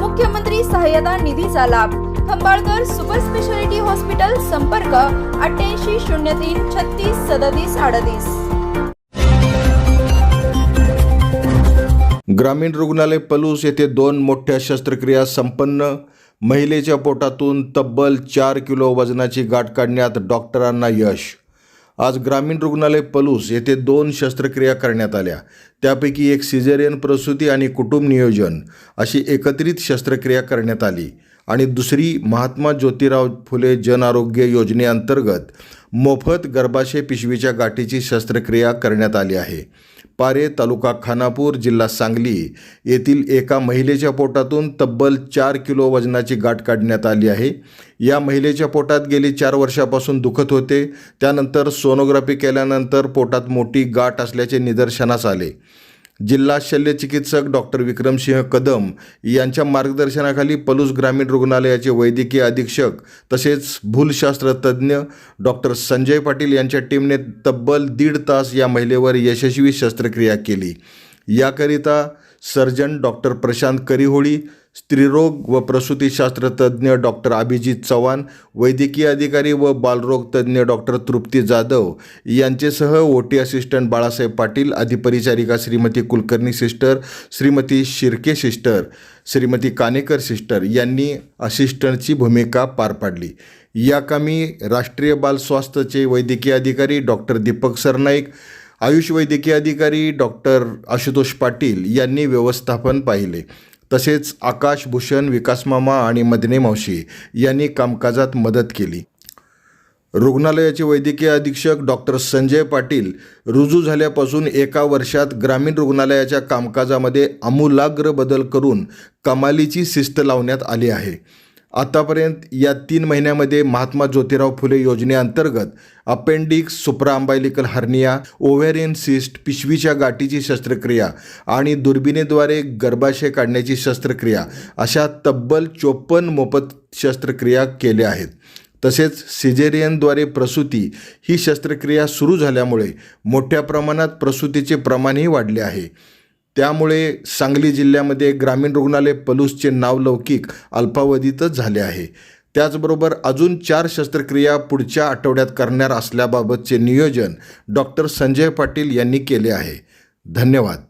मुख्यमंत्री सहाय्यता निधीचा लाभ. खंबाळकर सुपर स्पेशालिटी हॉस्पिटल संपर्क अठ्ठ्याऐंशी शून्य तीन छत्तीस सदतीस अडतीस. ग्रामीण रुग्णालय पलूस येथे दोन मोठ्या शस्त्रक्रिया संपन्न. महिलेच्या पोटातून तब्बल चार किलो वजनाची गाठ काढण्यात डॉक्टरांना यश. आज ग्रामीण रुग्णालय पलूस येथे दोन शस्त्रक्रिया करण्यात आल्या. त्यापैकी एक सिझेरियन प्रसूती आणि कुटुंब नियोजन अशी एकत्रित शस्त्रक्रिया करण्यात आली. आणि दुसरी महात्मा ज्योतिराव फुले जन आरोग्य योजनेअंतर्गत मोफत गर्भाशय पिशवीच्या गाठीची शस्त्रक्रिया करण्यात आली आहे. पारे तालुका खानापूर जिल्हा सांगली येथील एका महिलेच्या पोटातून तब्बल चार किलो वजनाची गाठ काढण्यात आली आहे. या महिलेच्या पोटात गेली चार वर्षापासून दुखत होते. त्यानंतर सोनोग्राफी केल्यानंतर पोटात मोठी गाठ असल्याचे निदर्शनास आले. जिल्हा शल्यचिकित्सक डॉक्टर विक्रमसिंह कदम यांच्या मार्गदर्शनाखाली पलूस ग्रामीण रुग्णालयाचे वैद्यकीय अधीक्षक तसेच भूलशास्त्रतज्ज्ञ डॉक्टर संजय पाटील यांच्या टीमने तब्बल दीड तास या महिलेवर यशस्वी शस्त्रक्रिया केली. याकरिता सर्जन डॉक्टर प्रशांत करिहोळी स्त्रीरोग व प्रसूतीशास्त्र तज्ज्ञ डॉक्टर अभिजित चव्हाण वैद्यकीय अधिकारी व बालरोग तज्ज्ञ डॉक्टर तृप्ती जाधव यांचेसह OT assistant Balasaheb Patil अधिपरिचारिका Shrimati Kulkarni sister Shrimati Shirke sister Shrimati Kanekar sister यांनी असिस्टंटची भूमिका पार पाडली. या कामी राष्ट्रीय बाल स्वास्थ्यचे वैद्यकीय अधिकारी डॉक्टर दीपक सरनाईक आयुष वैद्यकीय अधिकारी डॉक्टर आशुतोष पाटील यांनी व्यवस्थापन पाहिले. तसेच आकाश भूषण विकासमामा आणि मदने मावशी यांनी कामकाजात मदत केली. रुग्णालयाचे वैद्यकीय अधीक्षक डॉक्टर संजय पाटील रुजू झाल्यापासून एका वर्षात ग्रामीण रुग्णालयाच्या कामकाजामध्ये आमूलाग्र बदल करून कमालीची शिस्त लावण्यात आली आहे. आतापर्यंत या तीन महिन्यामध्ये महात्मा ज्योतिराव फुले योजनेअंतर्गत appendix supra umbilical hernia ovarian cyst पिशवीच्या गाठीची शस्त्रक्रिया आणि दुर्बिणीद्वारे गर्भाशय काढण्याची शस्त्रक्रिया अशा तब्बल चोपन्न मोफत शस्त्रक्रिया केल्या आहेत. तसेच सिजेरियनद्वारे प्रसूती ही शस्त्रक्रिया सुरू झाल्यामुळे मोठ्या प्रमाणात प्रसूतीचे प्रमाणही वाढले आहे. त्यामुळे सांगली जिल्ह्यामध्ये ग्रामीण रुग्णालय पलूसचे नावलौकिक अल्पावधीतच झाले आहे. त्याचबरोबर अजून चार शस्त्रक्रिया पुढच्या आठवड्यात करणार असल्याबाबतचे नियोजन डॉक्टर संजय पाटील यांनी केले आहे. धन्यवाद.